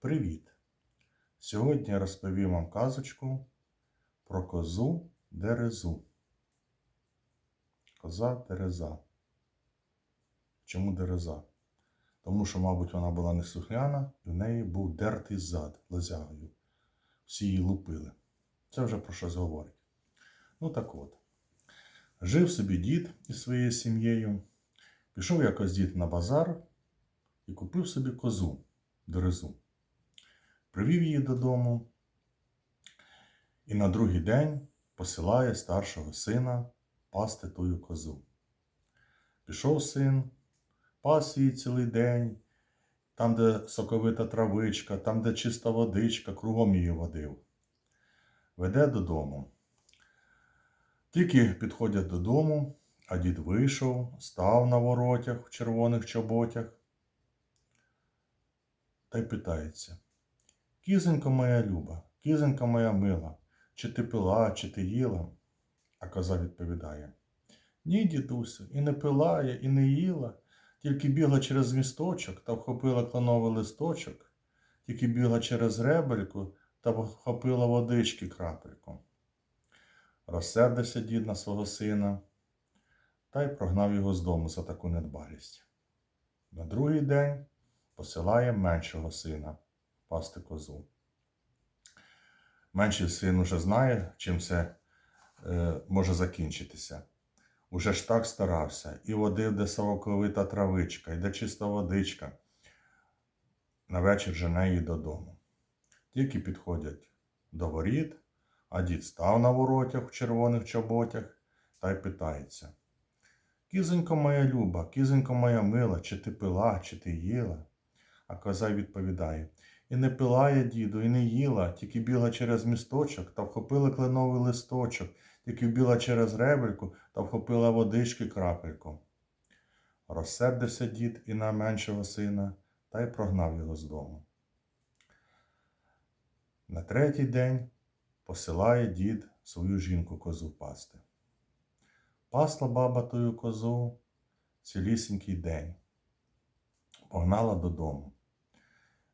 Привіт! Сьогодні я розповім вам казочку про козу Дерезу. Коза Дереза. Чому Дереза? Тому що, мабуть, вона була неслухняна і в неї був дертий зад лозягою. Всі її лупили. Це вже про щось говорить. Ну так от. Жив собі дід із своєю сім'єю. Пішов якось дід на базар і купив собі козу Дерезу. Привів її додому і на другий день посилає старшого сина пасти тую козу. Пішов син, пас її цілий день, там, де соковита травичка, там, де чиста водичка, кругом її водив. Веде додому. Тільки підходять додому, а дід вийшов, став на воротях в червоних чоботях та й питається. Кізонько моя люба, кізонько моя мила, чи ти пила, чи ти їла? А коза відповідає: Ні, дідусю, і не пила я, і не їла, тільки бігла через місточок та вхопила клановий листочок, тільки бігла через ребельку та вхопила водички крапельку. Розсердився дід на свого сина та й прогнав його з дому за таку недбалість. На другий день посилає меншого сина пасти козу. Менший син уже знає, чим це е, може закінчитися. Уже ж так старався і водив, де совоковита травичка, і де чиста водичка. На вечір жене її додому. Тільки підходять до воріт, а дід став на воротях в червоних чоботях та й питається. Кізонько моя люба, кізонько моя мила, чи ти пила, чи ти їла? А коза відповідає І не пила я, діду, і не їла, тільки бігла через місточок та вхопила кленовий листочок, тільки біла через ребельку та вхопила водички крапельку. Розсердився дід і на меншого сина та й прогнав його з дому. На третій день посилає дід свою жінку козу пасти. Пасла баба тою козу цілісінький день, погнала додому.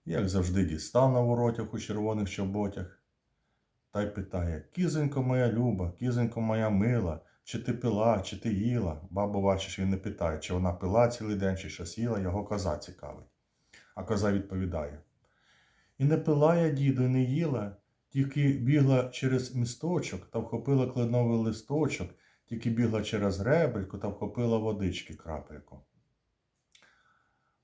Як завжди, дістав на воротях у червоних чоботях та й питає Кізонько моя люба, кізонько моя мила, чи ти пила, чи ти їла? Бабу, бачиш, він не питає, чи вона пила цілий день, чи щось їла, його коза цікавить. А коза відповідає: І не пила я, діду, і не їла, тільки бігла через місточок та вхопила кленовий листочок, тільки бігла через ребельку та вхопила водички крапельку.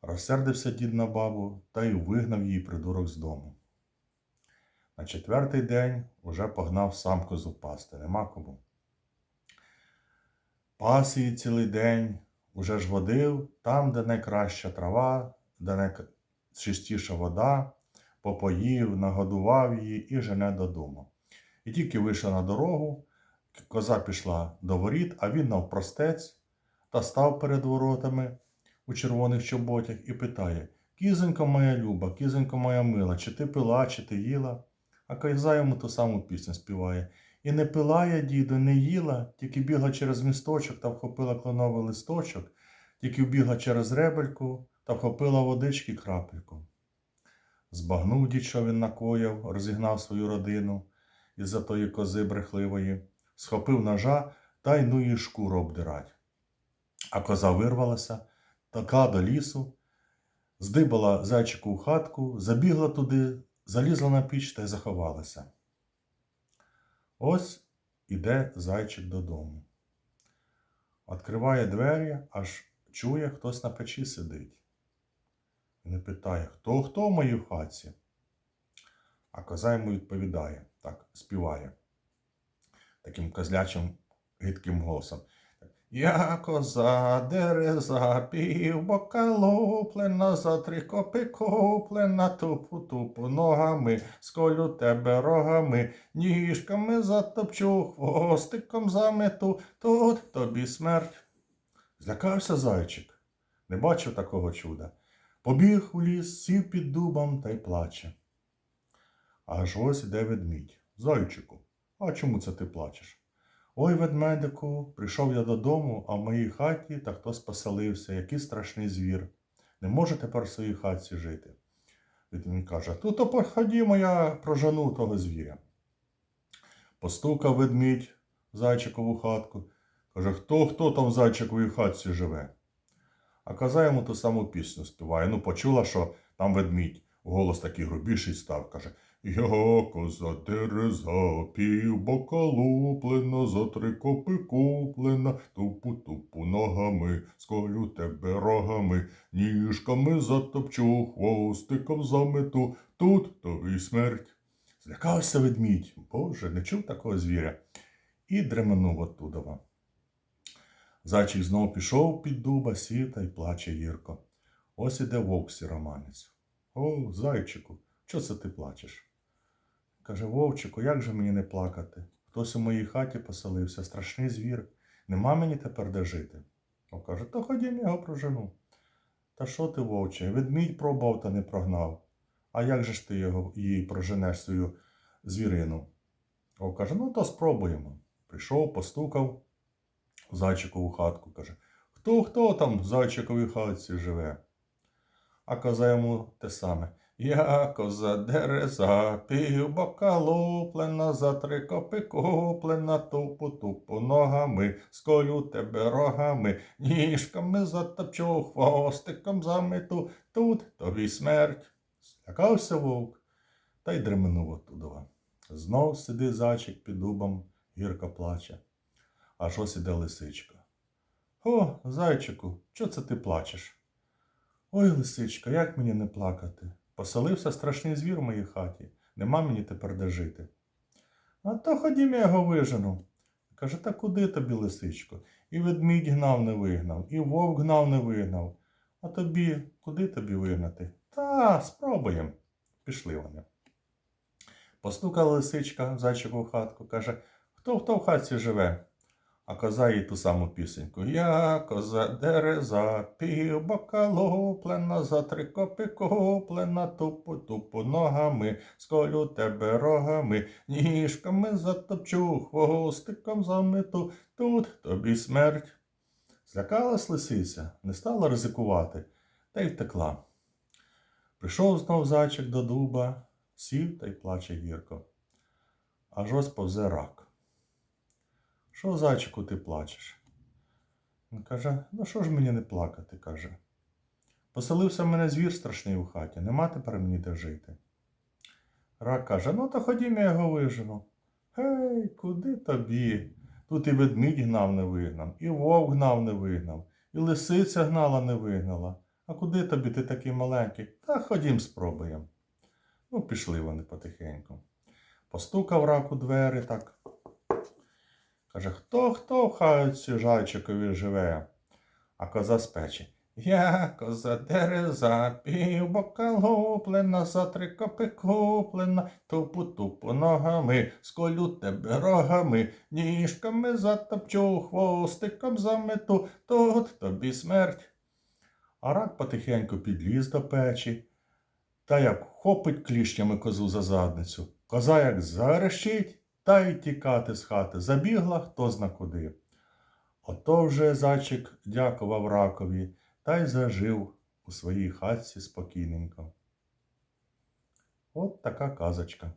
Розсердився дід на бабу та й вигнав її придурок з дому. На четвертий день уже погнав сам козу пасти, нема кому. Пас її цілий день, уже ж водив там, де найкраща трава, де найчистіша вода, попоїв, нагодував її і жене додому. І тільки вийшла на дорогу, коза пішла до воріт, а він навпростець та став перед воротами у червоних чоботях і питає Кізонько моя люба, кізонько моя мила, чи ти пила, чи ти їла? А коза йому ту саму пісню співає. І не пила я, діду, не їла, тільки бігла через місточок та вхопила кленовий листочок, тільки вбігла через ребельку та вхопила водички крапельку. Збагнув дід, що він накояв, розігнав свою родину із-за тої кози брехливої, схопив ножа та й ну її шкуру обдирать. А коза вирвалася, така до лісу, здибала зайчику у хатку, забігла туди, залізла на піч та й заховалася. Ось іде зайчик додому. Відкриває двері, аж чує, хтось на печі сидить. Не питає, хто хто в моїй хаті? А коза йому відповідає, так, співає таким козлячим гидким голосом. Я коза дереза, півбока луплена, за три копи куплена, тупу тупу ногами, сколю тебе рогами, ніжками затопчу, хвостиком замету, тут тобі смерть. Злякався зайчик, не бачив такого чуда. Побіг у ліс, сів під дубом та й плаче. Аж ось іде ведмідь. Зайчику, а чому це ти плачеш? Ой, ведмедику, прийшов я додому, а в моїй хаті та хтось поселився, який страшний звір. Не може тепер в своїй хатці жити. Він каже, ну то походімо, я прожену того звіря. Постукав ведмідь зайчикову хатку. Каже, хто хто там в зайчиковій хатці живе? А коза йому ту саму пісню співає. Ну, почула, що там ведмідь. Голос такий грубіший став, каже. Я коза дереза, пів бока луплена, за три копи куплена, тупу тупу ногами, сколю тебе рогами, ніжками затопчу, хвостиком замету, тут тобі смерть. Злякався ведмідь, боже, не чув такого звіря, і дременув оттудова. Зайчик знов пішов під дуба, сів та й плаче гірко. Ось іде вовк сіроманець. О, зайчику, що це ти плачеш? Каже, вовчику, як же мені не плакати? Хтось у моїй хаті поселився, страшний звір. Нема мені тепер де жити. О, каже, то ходім його прожену. Та що ти, вовче, ведмідь пробував та не прогнав. А як же ж ти його її проженеш свою звірину? О, каже, ну то спробуємо. Прийшов, постукав зайчикову хатку, каже, хто хто там в зайчиковій хатці живе? А коза йому те саме. Я коза дереза, пів бока луплена, за три копи куплена, тупу тупу ногами, сколю тебе рогами, ніжками затопчу, хвостиком замету, тут тобі смерть. Злякався вовк та й дременув оттудова. Знов сидить зайчик під дубом, гірко плаче. Аж ось іде лисичка. О, зайчику, що це ти плачеш? Ой, лисичка, як мені не плакати? Поселився страшний звір в моїй хаті, нема мені тепер де жити. А то ходім я його вижену. Каже, та куди тобі, лисичко? І ведмідь гнав не вигнав, і вовк гнав не вигнав. А тобі, куди тобі вигнати? Та, спробуємо. Пішли вони. Постукала лисичка в зайчику в хатку, каже, хто хто в хатці живе? А коза їй ту саму пісеньку. Я коза дереза, пів бока луплена, за три копи куплена, тупу тупу ногами, сколю тебе рогами, ніжками затопчу, хвостиком замету, тут тобі смерть. Злякалась лисиця, не стала ризикувати, та й втекла. Прийшов знов зайчик до дуба, сів та й плаче гірко. Аж ось повзе рак. Що, зайчику, ти плачеш? Він каже, ну що ж мені не плакати, каже. Поселився в мене звір страшний у хаті, нема тепер мені де жити. Рак каже, ну то ходім я його вижену. Гей, куди тобі? Тут і ведмідь гнав не вигнав, і вовк гнав не вигнав, і лисиця гнала не вигнала. А куди тобі ти такий маленький? Та ходім спробуємо. Ну, пішли вони потихеньку. Постукав рак у двері так. Каже, хто хто в хаті зайчикові живе? А коза з печі. Я коза дереза, пів бока луплена, за три копи куплена, тупу тупу ногами, сколю тебе рогами, ніжками затопчу, хвостиком замету, тут тобі смерть. А рак потихеньку підліз до печі, та як хопить кліщами козу за задницю. Коза як зарещить, та й тікати з хати. Забігла хто зна куди. Ото вже зайчик дякував ракові та й зажив у своїй хатці спокійненько. От така казочка.